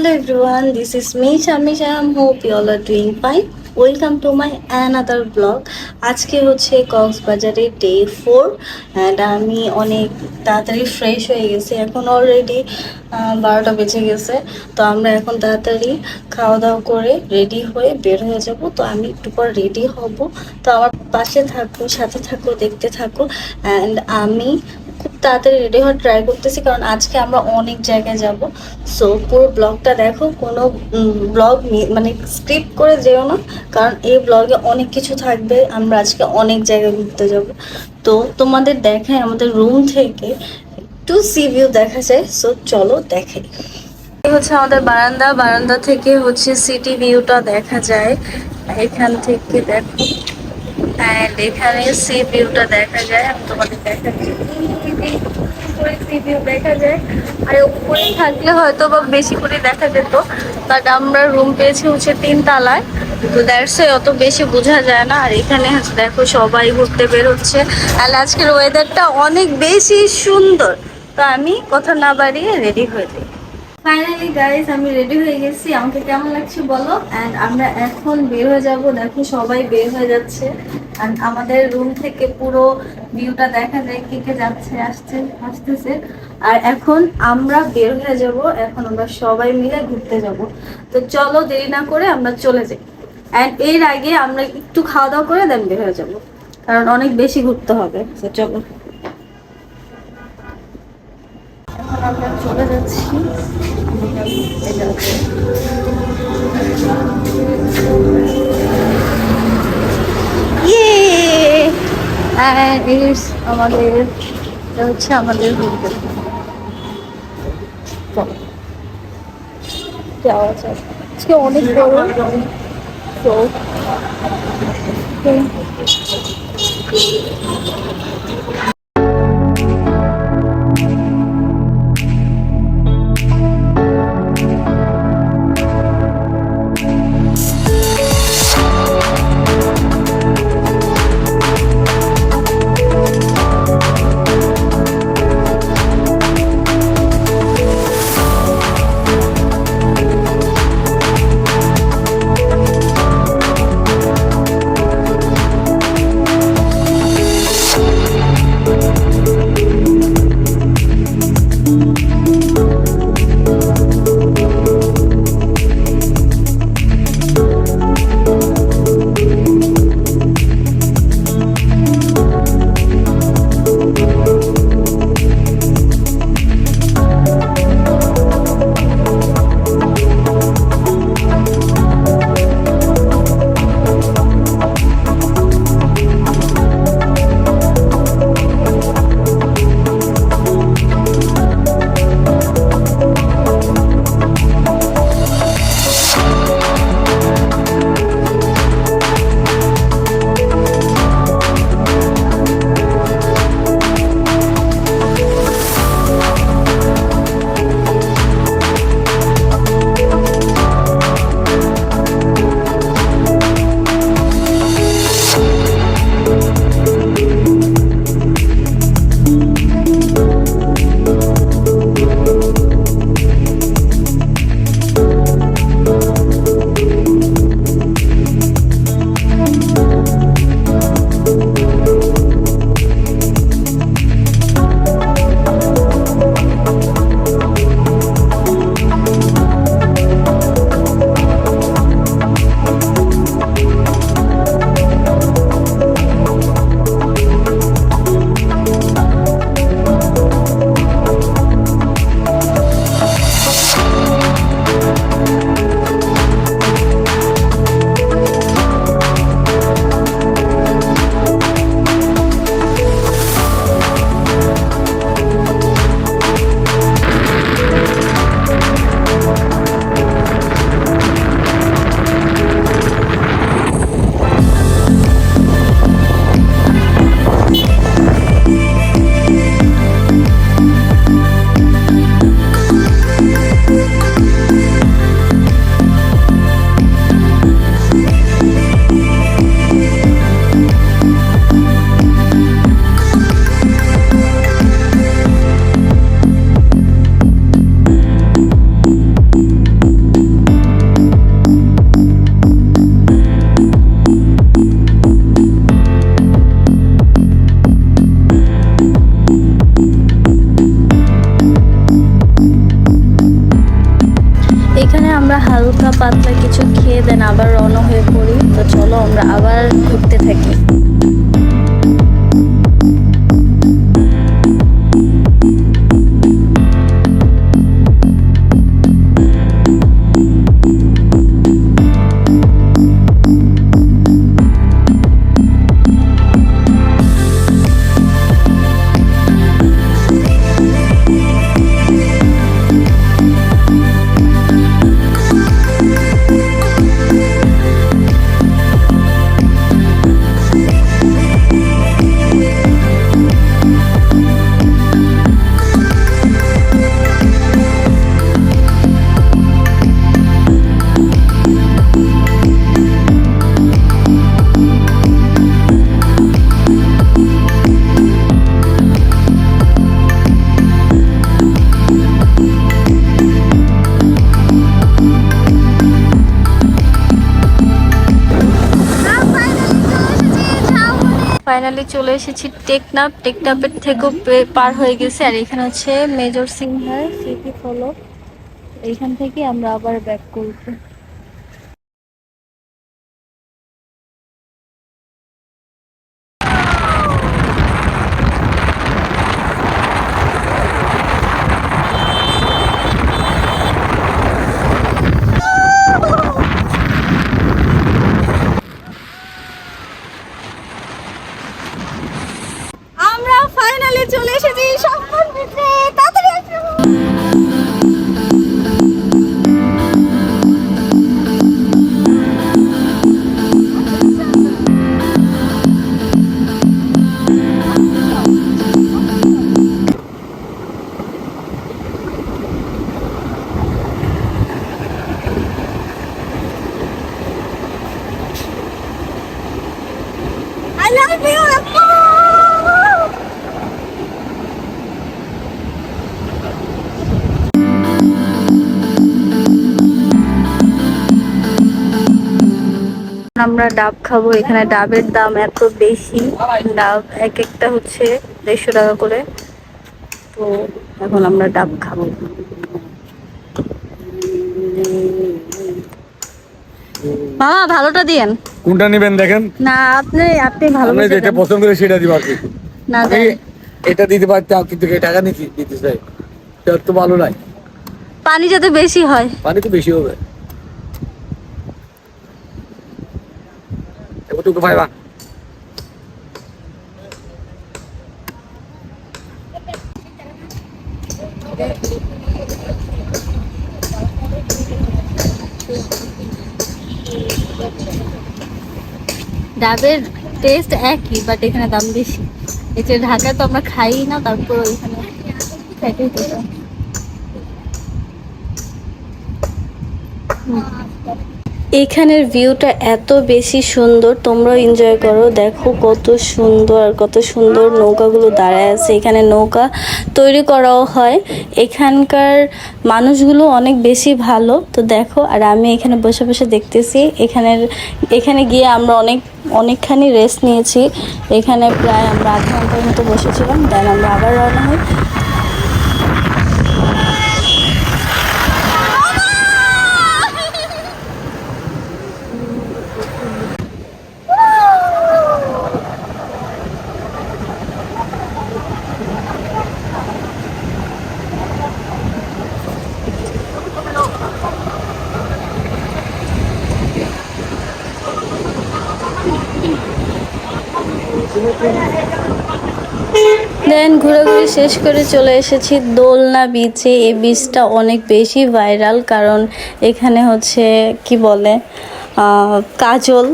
Hello everyone, this is me Shami Hope you all are doing fine. Welcome to my another vlog আজকে হচ্ছে কক্সবাজারে day four and আমি অনেক তাড়াতাড়ি fresh হয়ে গেছি। এখন অলরেডি বারোটা বেজে গেছে। তো আমরা এখন তাড়াতাড়ি খাওয়া দাওয়া করে রেডি হয়ে বের হয়ে যাব। তো আমি একটু পর রেডি হব। তো আমার পাশে থাকো সাথে থাকো দেখতে থাকো। অ্যান্ড আমি তাড়াতাড়ি রেডি হওয়ার ট্রাই করতেছি, কারণ আজকে আমরা অনেক জায়গায় যাব। সো পুরো ব্লগটা দেখো, কোনো ব্লগ মানে স্ক্রিপ্ট করে যেও না, কারণ এই ব্লগে অনেক কিছু থাকবে, আমরা আজকে অনেক জায়গায় ঘুরতে যাব। তো, তোমাদের দেখায় আমাদের রুম থেকে একটু সি ভিউ দেখা যায় সো চলো দেখাই। হচ্ছে আমাদের বারান্দা বারান্দা থেকে হচ্ছে সিটি ভিউটা দেখা যায়। এখান থেকে দেখো। অ্যান্ড এখানে সি দেখা যায়, আমি দেখা যায়। আর থাকলে হয়তো বা বেশি দেখা যেত বাট আমরা রুম তো অত বেশি বোঝা যায় না। আর এখানে দেখো সবাই ঘুরতে বেরোচ্ছে। আর আজকের ওয়েদারটা অনেক বেশি সুন্দর। তো আমি কথা না বাড়িয়ে রেডি হয়ে যাই। ফাইনালি গাইস আমি রেডি হয়ে গেছি। আমাকে কেমন লাগছে বলো? অ্যান্ড আমরা এখন বের হয়ে যাব। দেখো সবাই বের হয়ে যাচ্ছে। অ্যান্ড আমাদের রুম থেকে পুরো ভিউটা দেখা যায়, কে কে যাচ্ছে, আসছে, আসতেছে। আর এখন আমরা বের হয়ে যাব, এখন আমরা সবাই মিলে ঘুরতে যাব। তো চলো দেরি না করে আমরা চলে যাই। অ্যান্ড এর আগে আমরা একটু খাওয়া দাওয়া করে দেন বের হয়ে যাব। কারণ অনেক বেশি ঘুরতে হবে। তো চলো। এখন আমরা চলে যাচ্ছি। ইস আমাদের এটা হচ্ছে আমাদের হোটেল যাওয়া যায় আজকে অনেক বড় তো এখানে আমরা হালকা পাতলা কিছু খেয়ে দেন আবার রওনা হয়ে পড়ি। তো চলো আমরা আবার ঘুরতে থাকি। ফাইনালি চলে এসেছি টেকনাপ টেকনাপের থেকেও পার হয়ে গেছে। আর এখানে হচ্ছে মেজর সিংহার সিটি ফলো। এইখান থেকে আমরা আবার ব্যাক করব। আমরা ডাব খাব, এখানে ডাবের দাম এত বেশি। ডাব এক একটা হচ্ছে দেড়শো টাকা করে। তো এখন আমরা ডাব খাব। মামা ভালোটা দিয়েন। কোনটা নেবেন দেখেন? না আপনি আপনি ভালো আপনি বুঝে যেটা পছন্দ করে সেটা দিব আর কি না আমি দেন। এটা দিতে পারতাম কিন্তু এই টাকা নিতে দিতে চাই। এটা তো ভালো নাই। পানি যাতে বেশি হয়। পানি তো বেশি হবে। এতটুকু পাইবা ডাবের টেস্ট একই বাট এখানে দাম বেশি এতে ঢাকা তো আমরা খাই না, তারপর ওইখানে খাইতেই তো। এখানের ভিউটা এত বেশি সুন্দর, তোমরাও এনজয় করো। দেখো কত সুন্দর কত সুন্দর নৌকাগুলো দাঁড়ায় আছে। এখানে নৌকা তৈরি করাও হয়। এখানকার মানুষগুলো অনেক বেশি ভালো। তো দেখো, আর আমি এখানে বসে বসে দেখতেছি। এখানের, এখানে গিয়ে আমরা অনেক, অনেকখানি রেস্ট নিয়েছি। এখানে প্রায় আমরা আধ ঘণ্টার মতো বসেছিলাম। দেন আমরা আবার রওনা হই। দেন ঘোরাঘুরি শেষ করে চলে এসেছি দোলনা বিচে এই বিচটা অনেক বেশি ভাইরাল কারণ এখানে হচ্ছে, কি বলে কাজল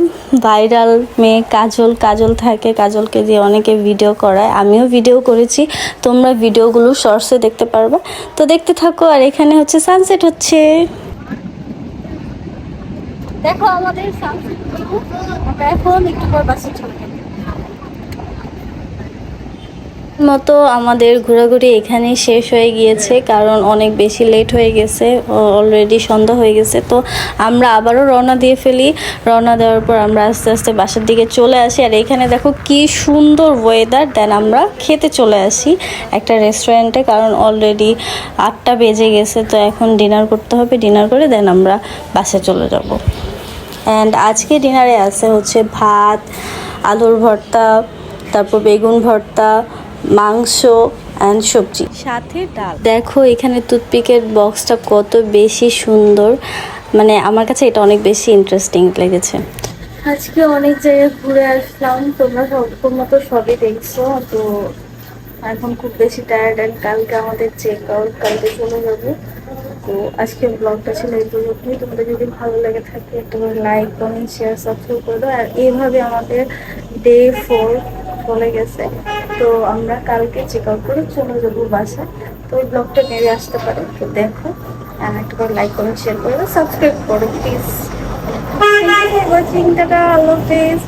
ভাইরাল মেয়ে। কাজল কাজল থাকে, কাজলকে দিয়ে অনেকে ভিডিও করায়। আমিও ভিডিও করেছি। তোমরা ভিডিওগুলো শর্টসে দেখতে পারবে। তো দেখতে থাকো, আর এখানে হচ্ছে সানসেট হচ্ছে। দেখো আমাদের সানসেট এখন একটু পর বাসে চলে মতো আমাদের ঘোরাঘুরি এখানেই শেষ হয়ে গিয়েছে, কারণ অনেক বেশি লেট হয়ে গেছে অলরেডি সন্ধ্যা হয়ে গেছে। তো আমরা আবারও রওনা দিয়ে ফেলি। রওনা দেওয়ার পর আমরা আস্তে আস্তে বাসার দিকে চলে আসি। আর এখানে দেখো কি সুন্দর ওয়েদার দেন আমরা খেতে চলে আসি একটা রেস্টুরেন্টে কারণ অলরেডি আটটা বেজে গেছে, তো এখন ডিনার করতে হবে। ডিনার করে দেন আমরা বাসে চলে যাব। অ্যান্ড আজকে ডিনারে আছে হচ্ছে ভাত, আলুর ভর্তা, তারপর বেগুন ভর্তা মাংস অ্যান্ড সবজি। সাথে ডাল। দেখো এখানে টুথপিকের বক্সটা কত বেশি সুন্দর। মানে আমার কাছে এটা অনেক বেশি ইন্টারেস্টিং লেগেছে। আজকে অনেক জায়গায় ঘুরে আসলাম। তোমরা সব তোমরা তো সবই দেখছ। তো এখন খুব বেশি টায়ার্ড অ্যান্ড কালকে আমাদের চেক আউট কালকে চলে যাব। তো আজকে ব্লগটা ছিল এই পর্যন্তই। তোমাদের যদি ভালো লেগে থাকে একটা লাইক কমেন্ট শেয়ার সাবস্ক্রাইব করে দাও। আর এইভাবে আমাদের ডে ফোর চলে গেছে। তো আমরা কালকে চেক আউট করে চলে যাব বাসায়। তো ব্লগটা মেরে আসতে পারে, তো দেখো। একটা করে লাইক কমেন্ট শেয়ার করো সাবস্ক্রাইব করো প্লিজ ওয়াচিং টাটা আল্লাহ হাফেজ